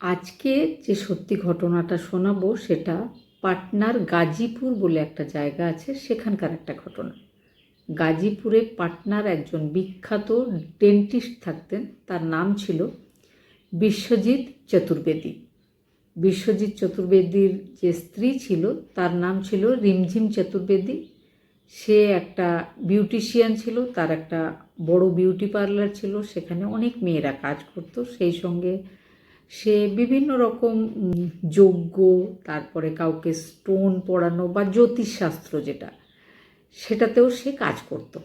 আজকে যে সত্যি ঘটনাটা শোনাবো সেটা পাটনার গাজীপুর বলে একটা জায়গা আছে, সেখানকার একটা ঘটনা। গাজীপুরে পাটনার একজন বিখ্যাত ডেন্টিস্ট থাকতেন, তার নাম ছিল বিশ্বজিৎ চতুর্বেদী। বিশ্বজিৎ চতুর্বেদীর যে স্ত্রী ছিল, তার নাম ছিল রিমঝিম চতুর্বেদী। সে একটা বিউটিশিয়ান ছিল, তার একটা বড় বিউটি পার্লার ছিল, সেখানে অনেক মেয়েরা কাজ করতো। সেই সঙ্গে সে বিভিন্ন রকম যজ্ঞ, তারপরে কাউকে স্টোন পড়ানো বা জ্যোতিষশাস্ত্র যেটা, সেটাতেও সে কাজ করতো।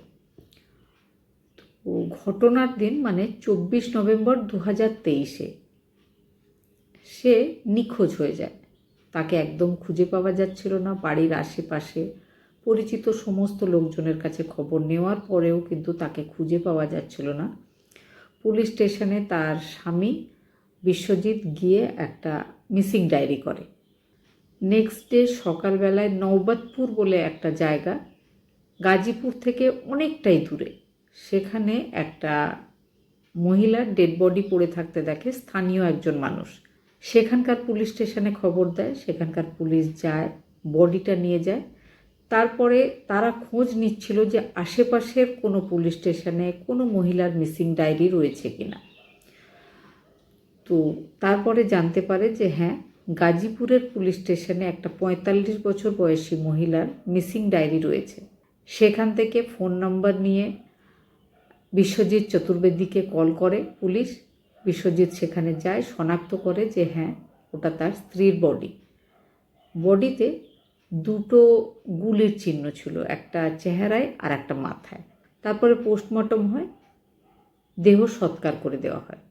ঘটনার দিন মানে চব্বিশ নভেম্বর দু হাজার তেইশে, সে নিখোঁজ হয়ে যায়। তাকে একদম খুঁজে পাওয়া যাচ্ছিল না, বাড়ির আশেপাশে পরিচিত সমস্ত লোকজনের কাছে খবর নেওয়ার পরেও কিন্তু তাকে খুঁজে পাওয়া যাচ্ছিল না। পুলিশ স্টেশনে তার স্বামী বিশ্বজিৎ গিয়ে একটা মিসিং ডায়েরি করে। নেক্সট ডে সকালবেলায় নৌবাতপুর বলে একটা জায়গা, গাজীপুর থেকে অনেকটাই দূরে। সেখানে একটা মহিলার ডেড বডি পড়ে থাকতে দেখে স্থানীয় একজন মানুষ। সেখানকার পুলিশ স্টেশনে খবর দেয়, সেখানকার পুলিশ যায়, বডিটা নিয়ে যায়। তারপরে তারা খোঁজ নিচ্ছিল যে আশেপাশের কোনো পুলিশ স্টেশনে কোনো মহিলার মিসিং ডায়েরি রয়েছে কিনা। তো তারপরে জানতে পারে যে হ্যাঁ গাজীপুরের পুলিশ স্টেশনে একটা পঁয়তাল্লিশ বছর বয়সী মহিলার মিসিং ডায়েরি রয়েছে। সেখান থেকে ফোন নাম্বার নিয়ে বিশ্বজিৎ চতুর্বেদীকে কল করে পুলিশ। বিশ্বজিৎ সেখানে যায়, শনাক্ত করে যে হ্যাঁ ওটা তার স্ত্রীর বডি। বডিতে দুটো গুলির চিহ্ন ছিল, একটা চেহারায় আর একটা মাথায়। তারপরে পোস্টমর্টম হয়, দেহ সৎকার করে দেওয়া হয়।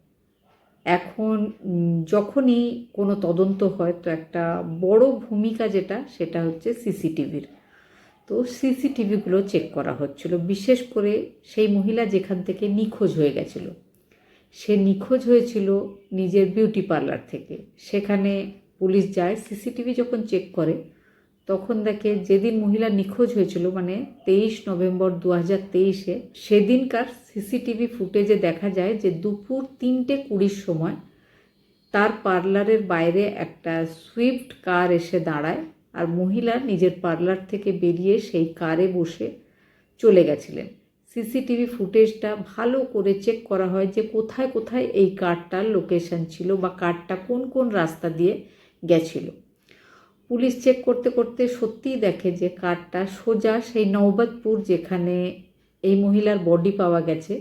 এখন যখনই কোনো তদন্ত হয়, তো একটা বড় ভূমিকা যেটা, সেটা হচ্ছে সিসিটিভির। তো সিসিটিভিগুলো চেক করা হচ্ছিল। বিশেষ করে সেই মহিলা যেখান থেকে নিখোঁজ হয়ে গেছিল। সে নিখোঁজ হয়েছিল নিজের বিউটি পার্লার থেকে। সেখানে পুলিশ যায়, সিসিটিভি যখন চেক করে তখন দেখে যেদিন মহিলা নিখোঁজ হয়েছিল মানে তেইশ নভেম্বর দু হাজার তেইশে, সেদিনকার সিসিটিভি ফুটেজে দেখা যায় যে দুপুর তিনটে কুড়ির সময় তার পার্লারের বাইরে একটা সুইফট কার এসে দাঁড়ায় আর মহিলা নিজের পার্লার থেকে বেরিয়ে সেই কারে বসে চলে গেছিলেন। সিসিটিভি ফুটেজটা ভালো করে চেক করা হয় যে কোথায় কোথায় এই কারটার লোকেশন ছিল বা কারটা কোন কোন রাস্তা দিয়ে গেছিল। পুলিশ চেক করতে করতে সত্যিই দেখে যে কারটা সোজা সেই নওবাদপুর যেখানে এই মহিলার বডি পাওয়া গেছে,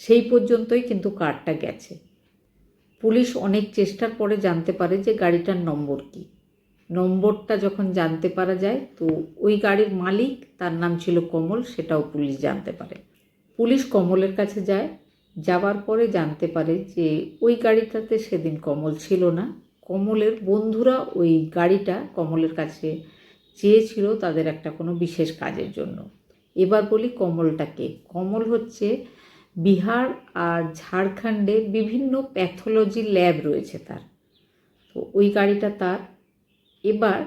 সেই পর্যন্তই কিন্তু কারটা গেছে। পুলিশ অনেক চেষ্টার পরে জানতে পারে যে গাড়িটার নম্বর কী। নম্বরটা যখন জানতে পারা যায়, তো ওই গাড়ির মালিক, তার নাম ছিল কমল, সেটাও পুলিশ জানতে পারে। পুলিশ কমলের কাছে যায়, যাওয়ার পরে জানতে পারে যে ওই গাড়িটাতে সেদিন কমল ছিল না। কমলের বন্ধুরা ওই গাড়িটা কমলের কাছে চেয়েছিল তাদের একটা কোনো বিশেষ কাজের জন্য। এবার বলি কমলটাকে। কমল হচ্ছে বিহার আর ঝাড়খণ্ডে বিভিন্ন প্যাথোলজি ল্যাব রয়েছে তার। তো ওই গাড়িটা তার। এবার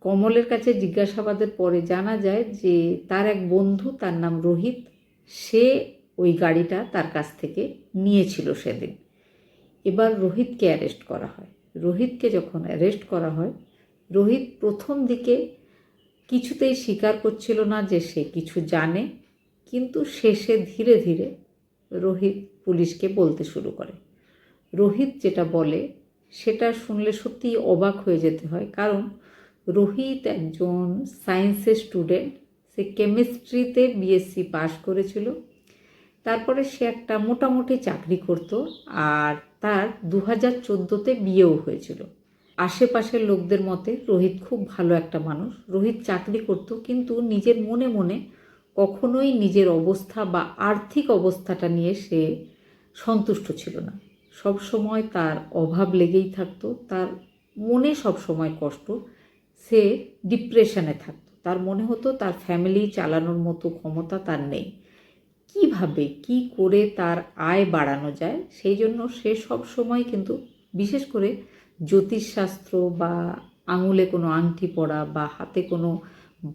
কমলের কাছে জিজ্ঞাসাবাদের পরে জানা যায় যে তার এক বন্ধু, তার নাম রোহিত, সে ওই গাড়িটা তার কাছ থেকে নিয়েছিল সেদিন। এবার রোহিতকে অ্যারেস্ট করা হয়। রোহিতকে যখন অ্যারেস্ট করা হয়, রোহিত প্রথম দিকে কিছুতেই স্বীকার করছিল না যে সে কিছু জানে, কিন্তু শেষে ধীরে ধীরে রোহিত পুলিশকে বলতে শুরু করে। রোহিত যেটা বলে, সেটা শুনলে সত্যিই অবাক হয়ে যেতে হয়, কারণ রোহিত একজন সায়েন্সের স্টুডেন্ট সে কেমিস্ট্রিতে বিএসসি পাশ করেছিল, তারপরে সে একটা মোটামুটি চাকরি করত, আর তার দু হাজার চোদ্দোতে বিয়েও হয়েছিল। আশেপাশের লোকদের মতে রোহিত খুব ভালো একটা মানুষ। রোহিত চাকরি করত, কিন্তু নিজের মনে মনে কখনোই নিজের অবস্থা বা আর্থিক অবস্থাটা নিয়ে সে সন্তুষ্ট ছিল না। সব সময় তার অভাব লেগেই থাকতো, তার মনে সব সময় কষ্ট, সে ডিপ্রেশনে থাকতো। তার মনে হতো তার ফ্যামিলি চালানোর মতো ক্ষমতা তার নেই। কীভাবে কি করে তার আয় বাড়ানো যায়, সেই জন্য সে সব সময় কিন্তু বিশেষ করে জ্যোতিষশাস্ত্র বা আঙুলে কোনো আংটি পরা বা হাতে কোনো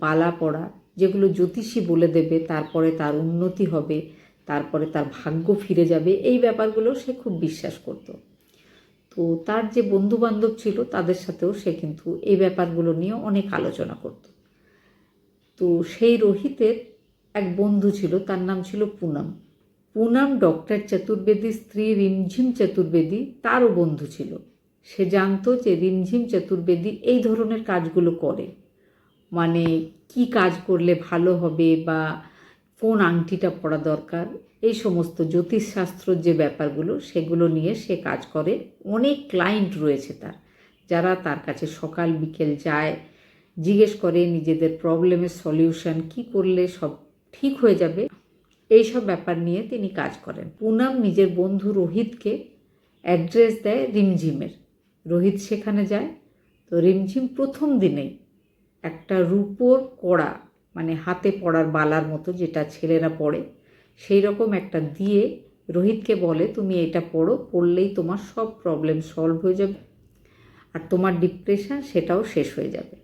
বালা পরা, যেগুলো জ্যোতিষী বলে দেবে, তারপরে তার উন্নতি হবে, তারপরে তার ভাগ্য ফিরে যাবে, এই ব্যাপারগুলো সে খুব বিশ্বাস করত। তো তার যে বন্ধু বান্ধব ছিল, তাদের সাথেও সে কিন্তু এই ব্যাপারগুলো নিয়ে অনেক আলোচনা করত। তো সেই রোহিতের এক বন্ধু ছিল, তার নাম ছিল পুনম। পুনম ডক্টর চতুর্বেদীর স্ত্রী রিমঝিম চতুর্বেদী তারও বন্ধু ছিল। সে জানতো যে রিমঝিম চতুর্বেদী এই ধরনের কাজগুলো করে। মানে কি কাজ করলে ভালো হবে বা কোন আংটিটা পরা দরকার, এই সমস্ত জ্যোতিষশাস্ত্র যে ব্যাপারগুলো, সেগুলো নিয়ে সে কাজ করে। অনেক ক্লায়েন্ট রয়েছে তার, যারা তার কাছে সকাল বিকেল যায়, জিজ্ঞেস করে নিজেদের প্রবলেমের সলিউশন কি করলে সব ঠিক হয়ে যাবে। এইসব ব্যাপার নিয়ে তিনি কাজ করেন। পুনম নিজের বন্ধু রোহিতকে অ্যাড্রেস দেয় রিমঝিমের। রোহিত সেখানে যায়। তো রিমঝিম প্রথম দিনেই একটা রূপোর কড়া মানে হাতে পড়ার বালার মতো যেটা ছেলেরা পড়ে সেই রকম একটা দিয়ে রোহিতকে বলে, তুমি এটা পড়ো, পড়লেই তোমার সব প্রবলেম সলভ হয়ে যাবে। আর তোমার ডিপ্রেশন সেটাও শেষ হয়ে যাবে।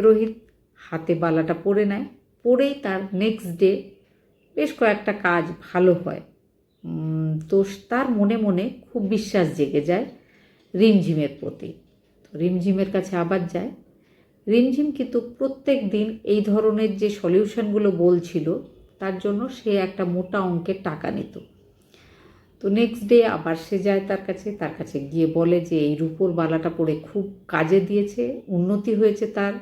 রোহিত হাতে বালাটা পরে নেয়। পরেই তার নেক্সট ডে বেশ কয়েকটা কাজ ভালো হয়। তো তার মনে মনে খুব বিশ্বাস জেগে যায় রিমঝিমের প্রতি। তো রিমঝিমের কাছে আবার যায়। রিমঝিম কিন্তু প্রত্যেক দিন এই ধরনের যে সলিউশনগুলো বলছিল, তার জন্য সে একটা মোটা অঙ্কের টাকা নিত। তো নেক্সট ডে আবার সে যায় তার কাছে তার কাছে গিয়ে বলে যে, এই রূপোর বালাটা পরে খুব কাজে দিয়েছে, উন্নতি হয়েছে তার।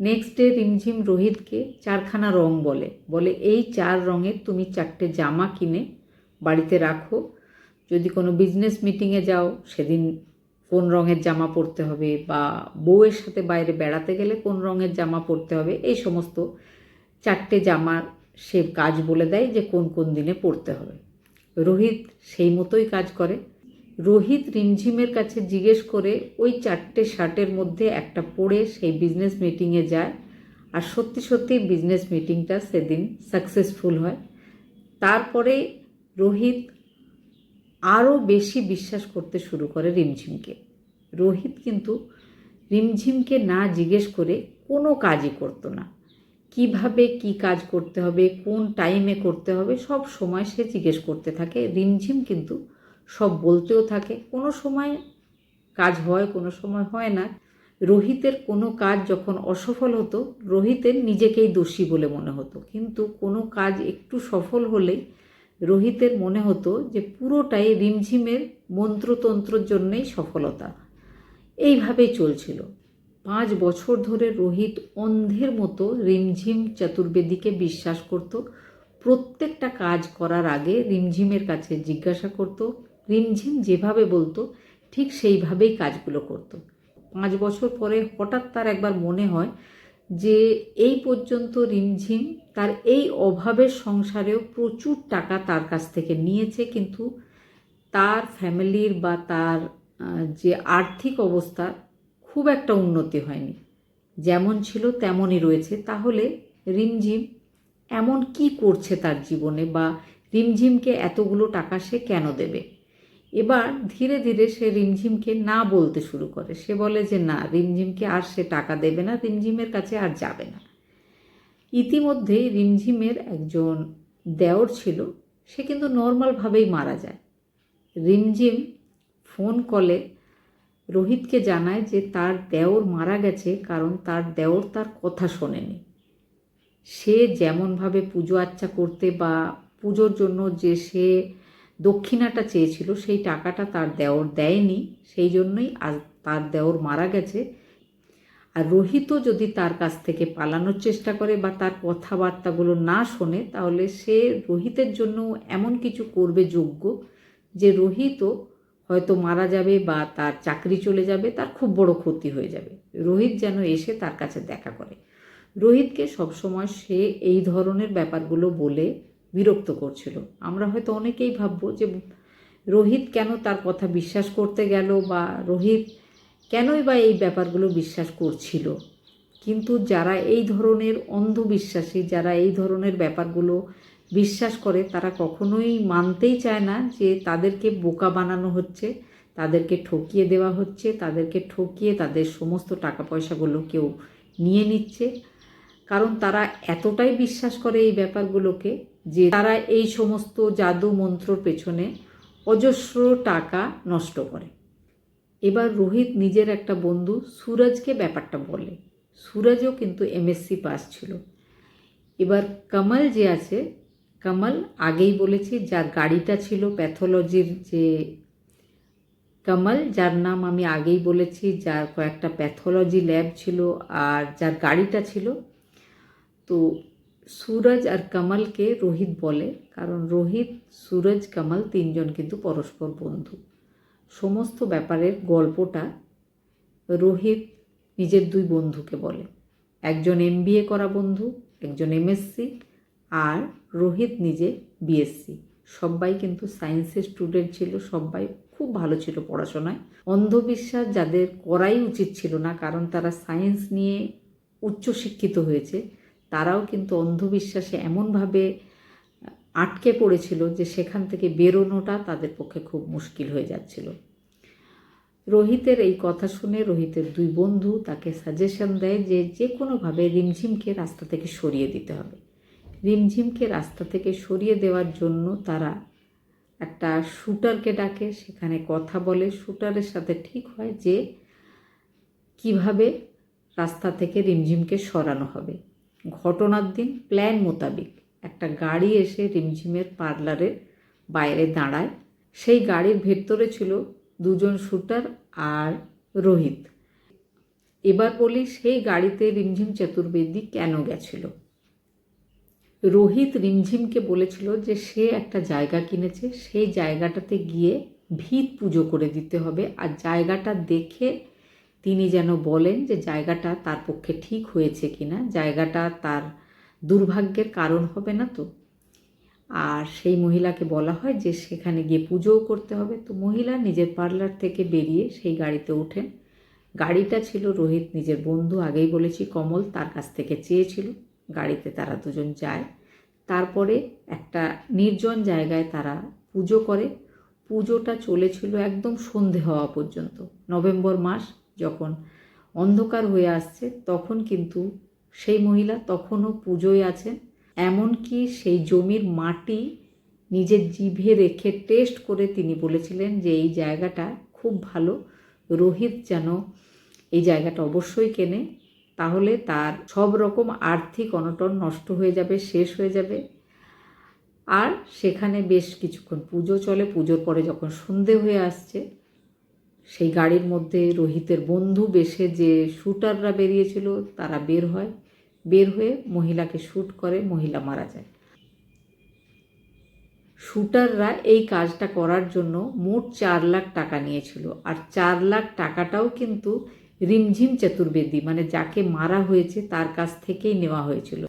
নেক্সট ডে রিমঝিম রোহিতকে চারখানা রং বলে। বলে, এই চার রঙের তুমি চারটে জামা কিনে বাড়িতে রাখো। যদি কোনো বিজনেস মিটিংয়ে যাও, সেদিন কোন রঙের জামা পরতে হবে বা বউয়ের সাথে বাইরে বেড়াতে গেলে কোন রঙের জামা পরতে হবে, এই সমস্ত চারটে জামার সে কাজ বলে দেয় যে কোন কোন দিনে পরতে হবে। রোহিত সেই মতোই কাজ করে। রোহিত রিমঝিমের কাছে জিজ্ঞেস করে ওই চারটে শার্টের মধ্যে একটা পরে সেই বিজনেস মিটিংয়ে যায়। আর সত্যি সত্যি বিজনেস মিটিংটা সেদিন সাকসেসফুল হয়। তারপরে রোহিত আরও বেশি বিশ্বাস করতে শুরু করে রিমঝিমকে। রোহিত কিন্তু রিমঝিমকে না জিজ্ঞেস করে কোনো কাজই করতো না। কীভাবে কি কাজ করতে হবে, কোন টাইমে করতে হবে, সব সময় সে জিজ্ঞেস করতে থাকে। রিমঝিম কিন্তু সব বলতেও থাকে। কোনো সময় কাজ হয়, কোনো সময় হয় না। রোহিতের কোনো কাজ যখন অসফল হতো, রোহিতের নিজেকেই দোষী বলে মনে হতো। কিন্তু কোনো কাজ একটু সফল হলেই রোহিতের মনে হতো যে পুরোটাই রিমঝিমের মন্ত্রতন্ত্রর জন্যেই সফলতা। এইভাবেই চলছিল। পাঁচ বছর ধরে রোহিত অন্ধের মতো রিমঝিম চতুর্বেদীকে বিশ্বাস করত। প্রত্যেকটা কাজ করার আগে রিমঝিমের কাছে জিজ্ঞাসা করত রিমঝিম যেভাবে বলতো, ঠিক সেইভাবেই কাজগুলো করত। পাঁচ বছর পরে হঠাৎ তার একবার মনে হয় যে, এই পর্যন্ত রিমঝিম তার এই অভাবের সংসারেও প্রচুর টাকা তার কাছ থেকে নিয়েছে, কিন্তু তার ফ্যামিলির বা তার যে আর্থিক অবস্থা খুব একটা উন্নতি হয়নি। যেমন ছিল তেমনই রয়েছে। তাহলে রিমঝিম এমন কি করছে তার জীবনে বা রিমঝিমকে এতগুলো টাকা সে কেন দেবে? এবার ধীরে ধীরে সে রিমঝিমকে না বলতে শুরু করে। সে বলে যে, না, রিমঝিমকে আর সে টাকা দেবে না, রিমঝিমের কাছে আর যাবে না। ইতিমধ্যেই রিমঝিমের একজন দেওর ছিল, সে কিন্তু নর্মালভাবেই মারা যায়। রিমঝিম ফোন কলে রোহিতকে জানায় যে, তার দেওর মারা গেছে, কারণ তার দেওর তার কথা শোনেনি। সে যেমনভাবে পুজো আচ্চা করতে বা পুজোর জন্য যে সে দক্ষিণাটা চেয়েছিল, সেই টাকাটা তার দেওর দেয়নি, সেই জন্যই আজ তার দেওর মারা গেছে। আর রোহিতও যদি তার কাছ থেকে পালানোর চেষ্টা করে বা তার কথাবার্তাগুলো না শোনে, তাহলে সে রোহিতের জন্য এমন কিছু করবে যোগ্য যে রোহিতও হয়তো মারা যাবে বা তার চাকরি চলে যাবে, তার খুব বড় ক্ষতি হয়ে যাবে। রোহিত যেন এসে তার কাছে দেখা করে। রোহিতকে সবসময় সে এই ধরনের ব্যাপারগুলো বলে বিরক্ত করছিল। আমরা হয়তো অনেকেই ভাববো যে, রোহিত কেন তার কথা বিশ্বাস করতে গেল বা রোহিত কেনই বা এই ব্যাপারগুলো বিশ্বাস করছিল? কিন্তু যারা এই ধরনের অন্ধবিশ্বাসী, যারা এই ধরনের ব্যাপারগুলো বিশ্বাস করে, তারা কখনোই মানতেই চায় না যে তাদেরকে বোকা বানানো হচ্ছে, তাদেরকে ঠকিয়ে দেওয়া হচ্ছে, তাদেরকে ঠকিয়ে তাদের সমস্ত টাকা পয়সাগুলো কেউ নিয়ে নিচ্ছে। কারণ তারা এতটাই বিশ্বাস করে এই ব্যাপারগুলোকে যে তারা এই সমস্ত জাদু মন্ত্রর পেছনে অজস্র টাকা নষ্ট করে। এবার রোহিত নিজের একটা বন্ধু সুরজকে ব্যাপারটা বলে সুরজও কিন্তু এমএসসি পাস ছিল। এবার কমল যে আছে, কমল আগেই বলেছি যার গাড়িটা ছিল প্যাথোলজির যে কমল, যার নাম আমি আগেই বলেছি, যার কয়েকটা প্যাথোলজি ল্যাব ছিল আর যার গাড়িটা ছিল। তো সুরজ আর কমলকে রোহিত বলে, কারণ রোহিত, সুরজ, কমল তিনজন কিন্তু পরস্পর বন্ধু। সমস্ত ব্যাপারের গল্পটা রোহিত নিজের দুই বন্ধুকে বলে। একজন এমবিএ করা বন্ধু, একজন এমএসসি, আর রোহিত নিজে বিএসসি। সবাই কিন্তু সায়েন্সের স্টুডেন্ট ছিল, সবাই খুব ভালো ছিল পড়াশোনায়। অন্ধবিশ্বাস যাদের করাই উচিত ছিল না, কারণ তারা সায়েন্স নিয়ে উচ্চশিক্ষিত হয়েছে। তারাও কিন্তু অন্ধবিশ্বাসে এমনভাবে আটকে পড়েছিল যে সেখান থেকে বেরোনোটা তাদের পক্ষে খুব মুশকিল হয়ে যাচ্ছিল। রোহিতের এই কথা শুনে রোহিতের দুই বন্ধু তাকে সাজেশন দেয় যে যে কোনোভাবে রিমঝিমকে রাস্তা থেকে সরিয়ে দিতে হবে। রিমঝিমকে রাস্তা থেকে সরিয়ে দেওয়ার জন্য তারা একটা শুটারকে ডাকে, সেখানে কথা বলে। শুটারের সাথে ঠিক হয় যে কীভাবে রাস্তা থেকে রিমঝিমকে সরানো হবে। ঘটনার দিন প্ল্যান মোতাবিক একটা গাড়ি এসে রিমঝিমের পার্লারের বাইরে দাঁড়ায়। সেই গাড়ির ভেতরে ছিল দুজন শুটার আর রোহিত। এবার বলি সেই গাড়িতে রিমঝিম চতুর্বেদী কেন গেছিল? রোহিত রিমঝিমকে বলেছিল যে সে একটা জায়গা কিনেছে, সেই জায়গাটাতে গিয়ে ভিত পুজো করে দিতে হবে আর জায়গাটা দেখে তিনি যেন বলেন যে জায়গাটা তার পক্ষে ঠিক হয়েছে কিনা, জায়গাটা তার দুর্ভাগ্যের কারণ হবে না তো? আর সেই মহিলাকে বলা হয় যে সেখানে গিয়ে পুজোও করতে হবে। তো মহিলা নিজের পার্লার থেকে বেরিয়ে সেই গাড়িতে ওঠেন। গাড়িটা ছিল রোহিত নিজের বন্ধু, আগেই বলেছি কমল তার কাছ থেকে চেয়েছিল। গাড়িতে তারা দুজন যায়। তারপরে একটা নির্জন জায়গায় তারা পুজো করে। পুজোটা চলেছিল একদম সন্ধে হওয়া পর্যন্ত, নভেম্বর মাস। যখন অন্ধকার হয়ে আসছে, তখন কিন্তু সেই মহিলা তখনও পুজোয় আছেন। এমনকি সেই জমির মাটি নিজের জিভে রেখে টেস্ট করে তিনি বলেছিলেন যে এই জায়গাটা খুব ভালো, রোহিত যেন এই জায়গাটা অবশ্যই কেনে, তাহলে তার সব রকম আর্থিক অনটন নষ্ট হয়ে যাবে, শেষ হয়ে যাবে। আর সেখানে বেশ কিছুক্ষণ পুজো চলে, পুজোর পরে যখন সন্ধে হয়ে আসছে সেই গাড়ির মধ্যে রোহিতের বন্ধু বেশে যে শ্যুটাররা বেরিয়েছিল, তারা বের হয়। বের হয়ে মহিলাকে শ্যুট করে, মহিলা মারা যায়। শ্যুটাররা এই কাজটা করার জন্য মোট চার লাখ টাকা নিয়েছিল। আর চার লাখ টাকাটাও কিন্তু রিমঝিম চতুর্বেদী মানে যাকে মারা হয়েছে তার কাছ থেকেই নেওয়া হয়েছিল।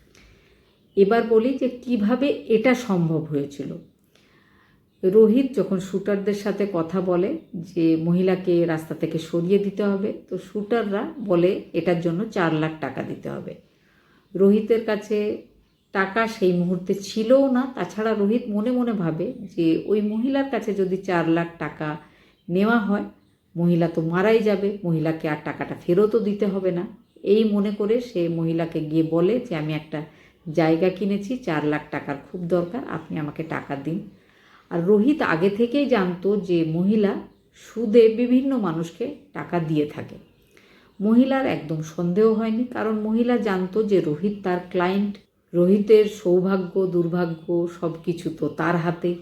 এবার বলি যে কীভাবে এটা সম্ভব হয়েছিল। রোহিত যখন শ্যুটারদের সাথে কথা বলে যে মহিলাকে রাস্তা থেকে সরিয়ে দিতে হবে, তো শ্যুটাররা বলে, এটার জন্য চার লাখ টাকা দিতে হবে। রোহিতের কাছে টাকা সেই মুহূর্তে ছিলও না। তাছাড়া রোহিত মনে মনে ভাবে যে, ওই মহিলার কাছে যদি চার লাখ টাকা নেওয়া হয়, মহিলা তো মারাই যাবে, মহিলাকে আর টাকাটা ফেরতও দিতে হবে না। এই মনে করে সে মহিলাকে গিয়ে বলে যে, আমি একটা জায়গা কিনেছি, চার লাখ টাকার খুব দরকার, আপনি আমাকে টাকা দিন। আর রোহিত আগে থেকেই জানতো যে মহিলা সুদে বিভিন্ন মানুষকে টাকা দিয়ে থাকে। মহিলার একদম সন্দেহ হয়নি, কারণ মহিলা জানতো যে রোহিত তার ক্লায়েন্ট, রোহিতের সৌভাগ্য, দুর্ভাগ্য সব কিছু তো তার হাতে।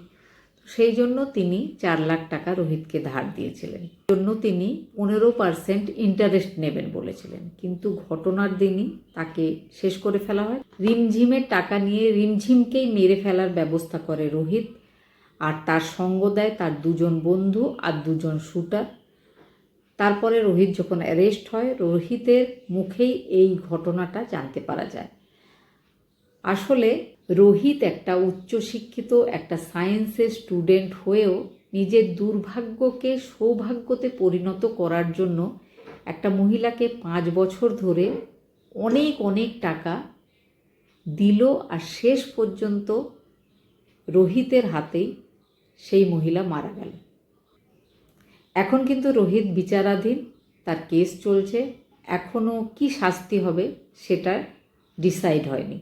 সেই জন্য তিনি চার লাখ টাকা রোহিতকে ধার দিয়েছিলেন। জন্য তিনি পনেরো পার্সেন্ট ইন্টারেস্ট নেবেন বলেছিলেন। কিন্তু ঘটনার দিনই তাকে শেষ করে ফেলা হয়। রিমঝিমের টাকা নিয়ে রিমঝিমকেই মেরে ফেলার ব্যবস্থা করে রোহিত। আর তার সঙ্গ দেয় তার দুজন বন্ধু আর দুজন শুটার। তারপরে রোহিত যখন অ্যারেস্ট হয়, রোহিতের মুখেই এই ঘটনাটা জানতে পারা যায়। আসলে রোহিত একটা উচ্চশিক্ষিত, একটা সায়েন্সের স্টুডেন্ট হয়েও নিজের দুর্ভাগ্যকে সৌভাগ্যতে পরিণত করার জন্য একটা মহিলাকে পাঁচ বছর ধরে অনেক অনেক টাকা দিল আর শেষ পর্যন্ত রোহিতের হাতেই সেই মহিলা মারা গেল। এখন কিন্তু রোহিত বিচারাধীন, তার কেস চলছে। এখনও কি শাস্তি হবে সেটা ডিসাইড হয়নি।